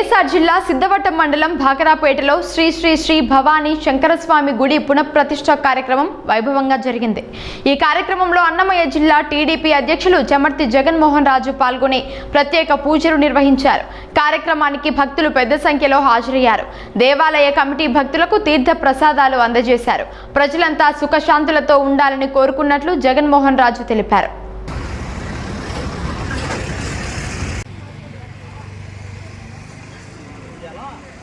వైఎస్ఆర్ జిల్లా సిద్ధవటం మండలం భాకరాపేటలో శ్రీ శ్రీ శ్రీ భవానీ శంకరస్వామి గుడి పునఃప్రతిష్ఠ కార్యక్రమం వైభవంగా జరిగింది. ఈ కార్యక్రమంలో అన్నమయ్య జిల్లా టీడీపీ అధ్యక్షులు జమర్తి జగన్మోహన్ రాజు పాల్గొని ప్రత్యేక పూజలు నిర్వహించారు. కార్యక్రమానికి భక్తులు పెద్ద సంఖ్యలో హాజరయ్యారు. దేవాలయ కమిటీ భక్తులకు తీర్థ ప్రసాదాలు అందజేశారు. ప్రజలంతా సుఖశాంతులతో ఉండాలని కోరుకున్నట్లు జగన్మోహన్ రాజు తెలిపారు. get off.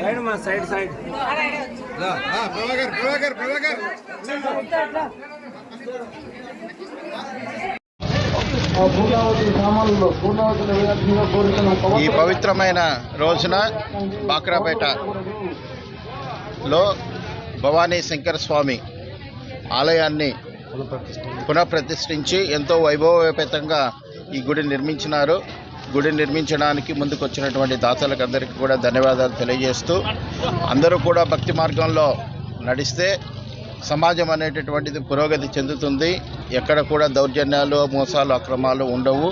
సైడ్ మా సైడ్ సైడ్. ప్రభాకర్ ప్రభాకర్ ప్రభాకర్. ఈ పవిత్రమైన రోజున బాక్రాపేటలో భవానీ శంకర స్వామి ఆలయాన్ని పునఃప్రతిష్ఠించి ఎంతో వైభవోపేతంగా ఈ గుడి నిర్మించినారు. గుడి నిర్మించడానికి ముందుకు వచ్చినటువంటి దాతలకు అందరికీ కూడా ధన్యవాదాలు తెలియజేస్తూ అందరూ కూడా భక్తి మార్గంలో నడిస్తే సమాజం అనేటటువంటిది పురోగతి చెందుతుంది. ఎక్కడ కూడా దౌర్జన్యాలు మోసాలు అక్రమాలు ఉండవు.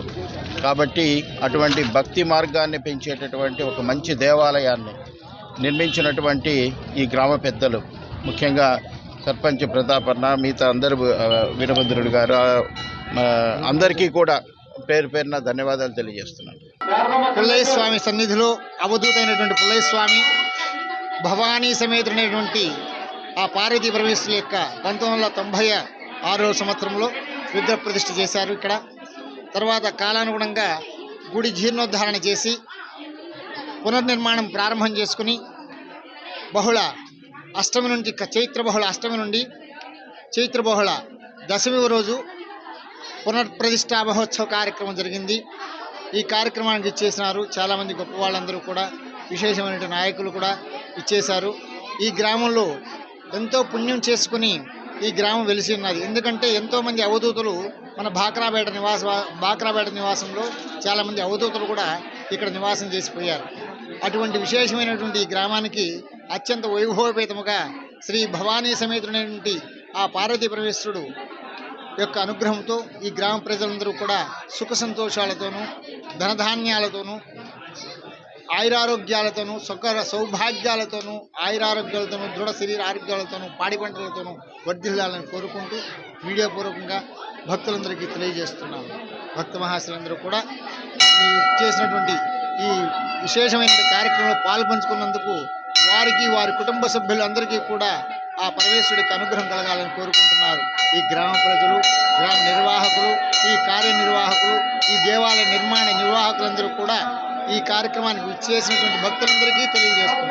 కాబట్టి అటువంటి భక్తి మార్గాన్ని పెంచేటటువంటి ఒక మంచి దేవాలయాన్ని నిర్మించినటువంటి ఈ గ్రామ పెద్దలు ముఖ్యంగా సర్పంచ్ ప్రతాపన్న మిగతా అందరు వీరభద్రుడు గారు అందరికీ కూడా పేరు పేరున ధన్యవాదాలు తెలియజేస్తున్నాను. పుల్లయ్య స్వామి సన్నిధిలో అవధూతైనటువంటి పుల్లయ్య స్వామి భవానీ సమేతుడైనటువంటి ఆ పార్వతీ పరమేశ్వరుల యొక్క పంతొమ్మిది వందల తొంభై ఆరో సంవత్సరంలో విగ్రహ ప్రతిష్ఠ చేశారు ఇక్కడ. తర్వాత కాలానుగుణంగా గుడి జీర్ణోద్ధారణ చేసి పునర్నిర్మాణం ప్రారంభం చేసుకుని బహుళ అష్టమి నుండి చైత్ర బహుళ అష్టమి నుండి చైత్ర బహుళ దశమి రోజు పునర్ప్రతిష్టా మహోత్సవ కార్యక్రమం జరిగింది. ఈ కార్యక్రమానికి ఇచ్చేసినారు చాలామంది గొప్ప వాళ్ళందరూ కూడా విశేషమైన నాయకులు కూడా ఇచ్చేశారు ఈ గ్రామంలో ఎంతో పుణ్యం చేసుకుని ఈ గ్రామం వెలిసి ఉన్నది. ఎందుకంటే ఎంతోమంది అవధూతులు మన బాక్రాపేట నివాస బాక్రాపేట నివాసంలో చాలామంది అవధూతులు కూడా ఇక్కడ నివాసం చేసిపోయారు. అటువంటి విశేషమైనటువంటి ఈ గ్రామానికి అత్యంత వైభవపేతముగా శ్రీ భవానీ సమేతుడైనటువంటి ఆ పార్వతీ పరమేశ్వరుడు యొక్క అనుగ్రహంతో ఈ గ్రామ ప్రజలందరూ కూడా సుఖ సంతోషాలతోనూ ధనధాన్యాలతోనూ ఆయురారోగ్యాలతోనూ సుఖ సౌభాగ్యాలతోనూ ఆయురారోగ్యాలతోనూ దృఢ శరీర ఆరోగ్యాలతోనూ పాడి పంటలతోనూ వర్ధిల్లాలని కోరుకుంటూ మీడియా పూర్వకంగా భక్తులందరికీ తెలియజేస్తున్నాము. భక్త మహాశులందరూ కూడా ఈ చేసినటువంటి ఈ విశేషమైన కార్యక్రమంలో పాల్పంచుకున్నందుకు వారికి వారి కుటుంబ సభ్యులందరికీ కూడా ఆ పరమేశ్వరుడికి అనుగ్రహం కలగాలని కోరుకుంటున్నారు. ఈ గ్రామ ప్రజలు గ్రామ నిర్వాహకులు ఈ కార్యనిర్వాహకులు ఈ దేవాలయ నిర్మాణ నిర్వాహకులందరూ కూడా ఈ కార్యక్రమానికి విచ్చేసినటువంటి భక్తులందరికీ తెలియజేస్తున్నారు